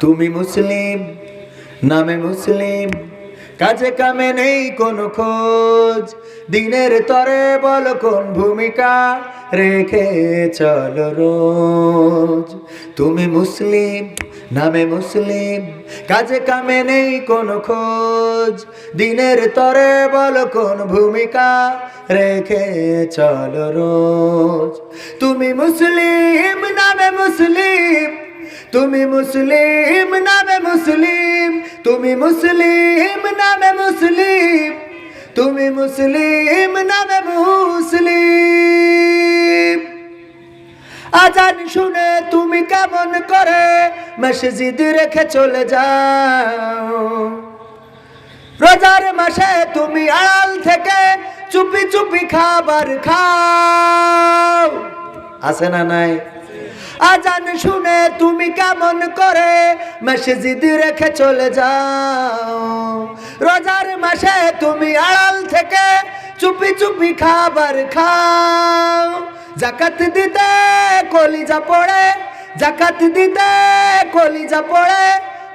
তুমি মুসলিম, নামে মুসলিম, কাজে কামে নেই কোনো খোঁজ। দিনের তরে বল কোন ভূমিকা রেখে চল রোজ। তুমি মুসলিম, নামে মুসলিম, কাজে কামে নেই কোনো খোঁজ। দিনের তরে বল কোন ভূমিকা রেখে চলো রোজ। তুমি মুসলিম, নামে মুসলিম তুমি মুসলিম, নামে মুসলিম। তুমি মুসলিম, নামে মুসলিম। তুমি মুসলিম, নামে মুসলিম। আজান শুনে তুমি কেমন করে মসজিদ রেখে চলে যাও। রোজার মাসে তুমি আড়াল থেকে চুপি চুপি খাবার খাও। আছে না নাই? আজান শুনে তুমি কেমন করে মসজিদ রেখে চলে যাও? রোজার মাসে তুমি আড়াল থেকে চুপি চুপি খাবার খাও। জাকাত দিতে কলিজা পড়ে, জাকাত দিতে কলিজা পড়ে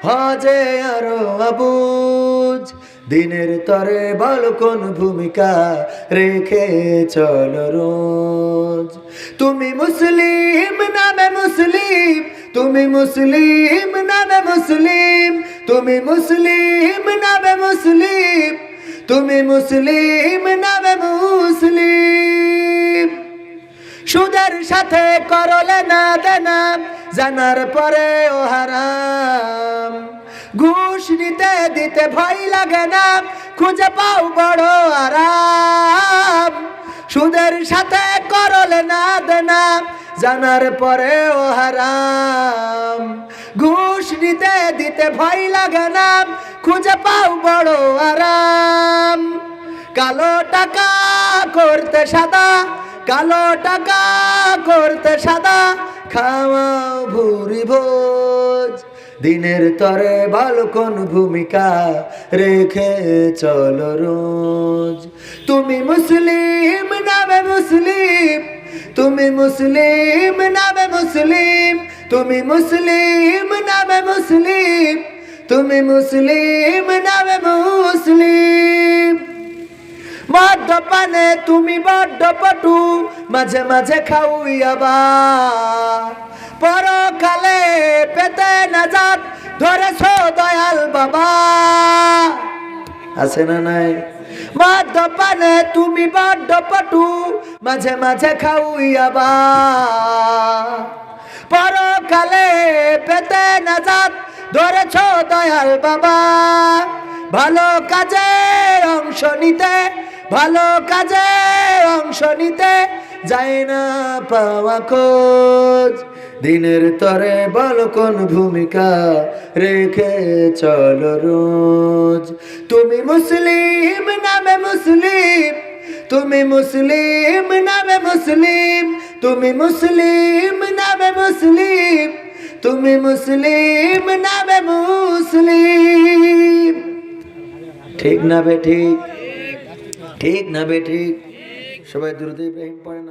হজে আরও আবুজ, দিনের তরে বল কোন ভূমিকা রেখে চল রোজ। তুমি মুসলিম নামে মুসলিম, তুমি মুসলিম নামে মুসলিম, তুমি মুসলিম নামে মুসলিম, তুমি মুসলিম নামে মুসলিম। সুদের সাথে করলে না দেনা জানার পরে, ও হারাম। ঘুষ নিতে দিতে ভয় লাগে না, খুঁজে পাও বড় আরাম। সুদের সাথে করলে না দেনা, জানার পরে, ও হারাম। ঘুষ নিতে দিতে ভয় লাগে না, খুঁজে পাও বড় আরাম। কালো টাকা করতে সাদা, কালো টাকা করতে সাদা। খাওয়াও ভুরি ভোজ। দিনের তরে ভালো কোন ভূমিকা রেখে চলো রোজ। তুমি মুসলিম নামে মুসলিম, তুমি মুসলিম নামে মুসলিম, তুমি মুসলিম নামে মুসলিম, তুমি মুসলিম নামে মুসলিম। মদ্যপানে তুমি বড্ড পটু, মাঝে মাঝে খাউইয়াবা পরকালে পেতে না যাত ধরেছ দয়াল বাবা। আছে না নাই? মদ্যপানে তুমি বড্ড পটু, মাঝে মাঝে খাউইয়াবা পরকালে পেতে না যাত ধরেছ দয়াল বাবা। ভালো কাজে অংশ নিতে ভালো কাজে অংশ নিতে যায় না পাওয়া খোঁজ। দিনের তরে বল কোন ভূমিকা রেখে চল রোজ। তুমি মুসলিম নামে মুসলিম, তুমি মুসলিম নামে মুসলিম, তুমি মুসলিম নামে মুসলিম, তুমি মুসলিম নামে মুসলিম। ঠিক না বে ঠিক? ঠিক না বে ঠিক সবাই দ্রুত ইব্রাহিম পড়েন